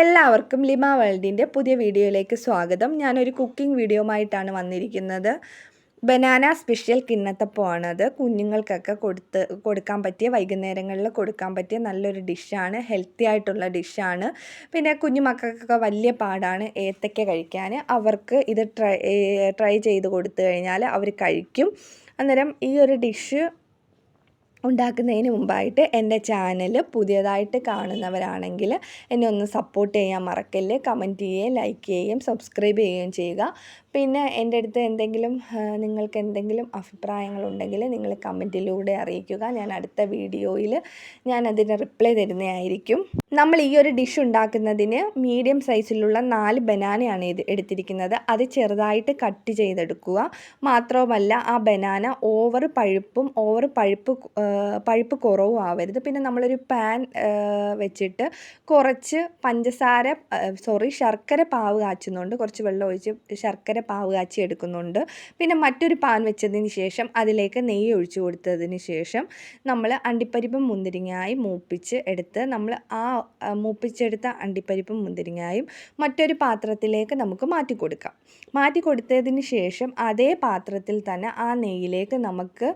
എല്ലാവർക്കും ലിമ വേൾഡിന്റെ പുതിയ വീഡിയോയിലേക്ക് സ്വാഗതം. ഞാനൊരു കുക്കിംഗ് വീഡിയോമായിട്ടാണ് വന്നിരിക്കുന്നത്. ബനാന സ്പെഷ്യൽ കിണ്ണത്തപ്പമാണത് കുഞ്ഞുങ്ങൾക്കൊക്കെ കൊടുത്ത് കൊടുക്കാൻ പറ്റിയ വൈകുന്നേരങ്ങളിൽ കൊടുക്കാൻ പറ്റിയ നല്ലൊരു ഡിഷാണ്. ഹെൽത്തി ആയിട്ടുള്ള ഡിഷാണ്. പിന്നെ കുഞ്ഞു മക്കൾക്കൊക്കെ വലിയ പാടാണ് ഏത്തയ്ക്ക കഴിക്കാൻ. അവർക്ക് ഇത് ട്രൈ ട്രൈ ചെയ്ത് കൊടുത്തു കഴിഞ്ഞാൽ അവർ കഴിക്കും. അന്നേരം ഈ ഒരു ഡിഷ് ഉണ്ടാക്കുന്നതിന് മുമ്പായിട്ട് എന്റെ ചാനൽ പുതിയതായിട്ട് കാണുന്നവരാണെങ്കിൽ എന്നെ ഒന്ന് സപ്പോർട്ട് ചെയ്യാൻ മറക്കല്ലേ കമന്റ് ചെയ്യുകയും ലൈക്ക് ചെയ്യുകയും സബ്സ്ക്രൈബ് ചെയ്യുകയും ചെയ്യുക. പിന്നെ എന്റെ അടുത്ത് എന്തെങ്കിലും നിങ്ങൾക്ക് എന്തെങ്കിലും അഭിപ്രായങ്ങളുണ്ടെങ്കിൽ നിങ്ങൾ കമന്റിലൂടെ അറിയിക്കുക. ഞാൻ അടുത്ത വീഡിയോയിൽ ഞാൻ അതിന് റിപ്ലൈ തരുന്നതായിരിക്കും. നമ്മൾ ഈ ഒരു ഡിഷ് ഉണ്ടാക്കുന്നതിന് മീഡിയം സൈസിലുള്ള നാല് ബനാനയാണ് ഇത് എടുത്തിരിക്കുന്നത്. അത് ചെറുതായിട്ട് കട്ട് ചെയ്തെടുക്കുക. മാത്രവുമല്ല ആ ബനാന ഓവർ പഴുപ്പും ഓവർ പഴുപ്പ് പഴുപ്പ് കുറവും ആവരുത്. പിന്നെ നമ്മളൊരു പാൻ വെച്ചിട്ട് കുറച്ച് പഞ്ചസാര സോറി ശർക്കര പാവ് കാച്ചുന്നുണ്ട്. കുറച്ച് വെള്ളം ഒഴിച്ച് ശർക്കര പാവ് കാച്ചി എടുക്കുന്നുണ്ട്. പിന്നെ മറ്റൊരു പാൻ വെച്ചതിന് ശേഷം അതിലേക്ക് നെയ്യ് ഒഴിച്ചു കൊടുത്തതിന് ശേഷം നമ്മൾ അണ്ടിപ്പരിപ്പും മുന്തിരിങ്ങായും മൂപ്പിച്ച് എടുത്ത് നമ്മൾ ആ മൂപ്പിച്ചെടുത്ത അണ്ടിപ്പരിപ്പും മുന്തിരിങ്ങായും മറ്റൊരു പാത്രത്തിലേക്ക് നമുക്ക് മാറ്റി കൊടുക്കാം. മാറ്റി കൊടുത്തതിന് ശേഷം അതേ പാത്രത്തിൽ തന്നെ ആ നെയ്യിലേക്ക് നമുക്ക്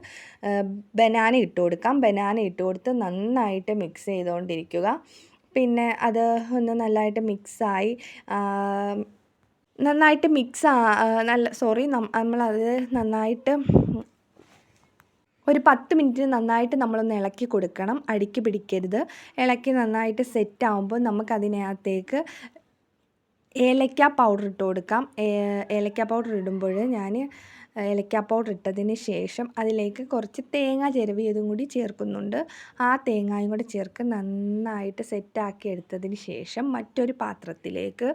ബനാന ഇട്ട് കൊടുക്കാം. ബനാന ഇട്ട് കൊടുത്ത് നന്നായിട്ട് മിക്സ് ചെയ്തുകൊണ്ടിരിക്കുക പിന്നെ അത് ഒന്ന് നല്ലതായിട്ട് മിക്സായി നന്നായിട്ട് മിക്സ് നല്ല സോറി നമ്മളത് നന്നായിട്ട് ഒരു പത്ത് മിനിറ്റ് നന്നായിട്ട് നമ്മളൊന്ന് ഇളക്കി കൊടുക്കണം. അടുക്കി പിടിക്കരുത്. ഇളക്കി നന്നായിട്ട് സെറ്റ് ആകുമ്പോൾ നമുക്കതിനകത്തേക്ക് ഏലക്ക പൗഡർ ഇട്ട് കൊടുക്കാം. ഏലക്ക പൗഡർ ഇടുമ്പോൾ ഞാൻ ഏലക്ക പൗഡർ ഇട്ടതിന് ശേഷം അതിലേക്ക് കുറച്ച് തേങ്ങ ചിരവിയതും കൂടി ചേർക്കുന്നുണ്ട്. ആ തേങ്ങയും കൂടി ചേർക്ക് നന്നായിട്ട് സെറ്റാക്കി എടുത്തതിന് ശേഷം മറ്റൊരു പാത്രത്തിലേക്ക്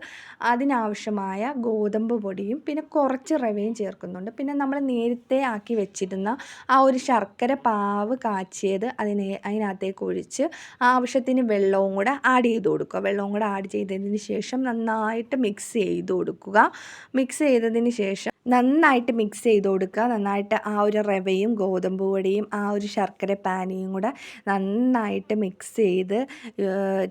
അതിനാവശ്യമായ ഗോതമ്പ് പൊടിയും പിന്നെ കുറച്ച് റവയും ചേർക്കുന്നുണ്ട്. പിന്നെ നമ്മൾ നേരത്തെ ആക്കി വെച്ചിരുന്ന ആ ഒരു ശർക്കര പാവ് കാച്ചിയത് അതിനെ അതിനകത്തേക്ക് ഒഴിച്ച് ആവശ്യത്തിന് വെള്ളവും കൂടെ ആഡ് ചെയ്ത് കൊടുക്കുക. വെള്ളവും കൂടെ ആഡ് ചെയ്തതിന് ശേഷം നന്നായിട്ട് മിക്സ് ചെയ്ത് കൊടുക്കുക. മിക്സ് ചെയ്തതിന് ശേഷം നന്നായിട്ട് മിക്സ് ചെയ്ത് കൊടുക്കുക. നന്നായിട്ട് ആ ഒരു റവയും ഗോതമ്പ് പൊടിയും ആ ഒരു ശർക്കര പാനിയും കൂടെ നന്നായിട്ട് മിക്സ് ചെയ്ത്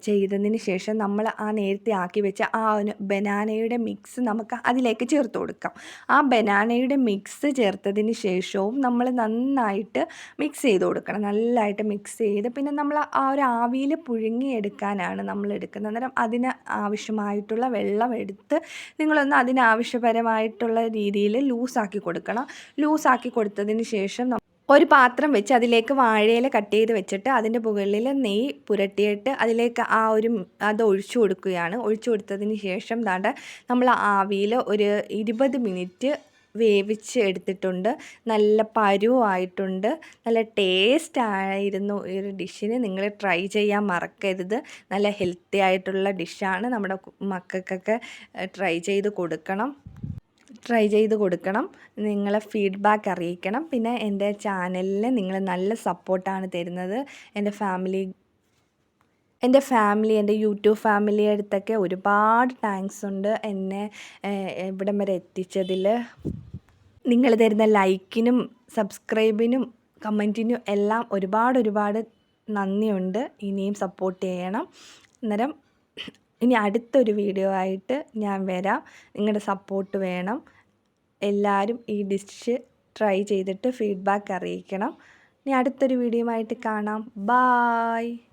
ചെയ്തതിന് ശേഷം നമ്മൾ ആ നേരത്തെ ആക്കി വെച്ച ആ ബനാനയുടെ മിക്സ് നമുക്ക് അതിലേക്ക് ചേർത്ത് കൊടുക്കാം. ആ ബനാനയുടെ മിക്സ് ചേർത്തതിന് ശേഷവും നമ്മൾ നന്നായിട്ട് മിക്സ് ചെയ്ത് കൊടുക്കണം. നല്ലതായിട്ട് മിക്സ് ചെയ്ത് പിന്നെ നമ്മൾ ആ ഒരു ആവിയിൽ പുഴുങ്ങിയെടുക്കാനാണ് നമ്മൾ എടുക്കുന്നത്. അന്നേരം അതിന് ആവശ്യമായിട്ടുള്ള വെള്ളം എടുത്ത് നിങ്ങളൊന്ന് അതിനാവശ്യപരമായിട്ടുള്ള രീതിയിൽ രീതിയിൽ ലൂസാക്കി കൊടുക്കണം. ലൂസാക്കി കൊടുത്തതിന് ശേഷം ഒരു പാത്രം വെച്ച് അതിലേക്ക് വാഴയില കട്ട് ചെയ്ത് വെച്ചിട്ട് അതിന്റെ മുകളിൽ നെയ്യ് പുരട്ടിയിട്ട് അതിലേക്ക് ആ ഒരു അത് ഒഴിച്ചു കൊടുക്കുകയാണ്. ഒഴിച്ചു കൊടുത്തതിന് ശേഷം ദാണ്ട നമ്മൾ ആവിയിൽ ഒരു ഇരുപത് മിനിറ്റ് വേവിച്ച് എടുത്തിട്ടുണ്ട്. നല്ല പരുവായിട്ടുണ്ട് നല്ല ടേസ്റ്റ് ആയിരുന്നു ഈ ഒരു ഡിഷിന്. നിങ്ങൾ ട്രൈ ചെയ്യാൻ മറക്കരുത്. നല്ല ഹെൽത്തി ആയിട്ടുള്ള ഡിഷാണ് നമ്മുടെ മക്കൾക്കൊക്കെ ട്രൈ ചെയ്ത് കൊടുക്കണം. ട്രൈ ചെയ്ത് കൊടുക്കണം. നിങ്ങളെ ഫീഡ്ബാക്ക് അറിയിക്കണം. പിന്നെ എന്റെ ചാനലിൽ നിങ്ങൾ നല്ല സപ്പോർട്ടാണ് തരുന്നത്. എന്റെ ഫാമിലി എന്റെ ഫാമിലി എന്റെ യൂട്യൂബ് ഫാമിലി അടുത്തൊക്കെ ഒരുപാട് താങ്ക്സ് ഉണ്ട് എന്നെ ഇവിടം വരെ എത്തിച്ചതിൽ നിങ്ങൾ തരുന്ന ലൈക്കിനും സബ്സ്ക്രൈബിനും കമന്റിനും എല്ലാം ഒരുപാട് ഒരുപാട് നന്ദിയുണ്ട്. ഇനിയും സപ്പോർട്ട് ചെയ്യണം. അന്നേരം ഇനി അടുത്തൊരു വീഡിയോ ആയിട്ട് ഞാൻ വരാം. നിങ്ങളുടെ സപ്പോർട്ട് വേണം. എല്ലാവരും ഈ ഡിഷ് ട്രൈ ചെയ്തിട്ട് ഫീഡ്ബാക്ക് അറിയിക്കണം. ഇനി അടുത്തൊരു വീഡിയോ ആയിട്ട് കാണാം. ബായ്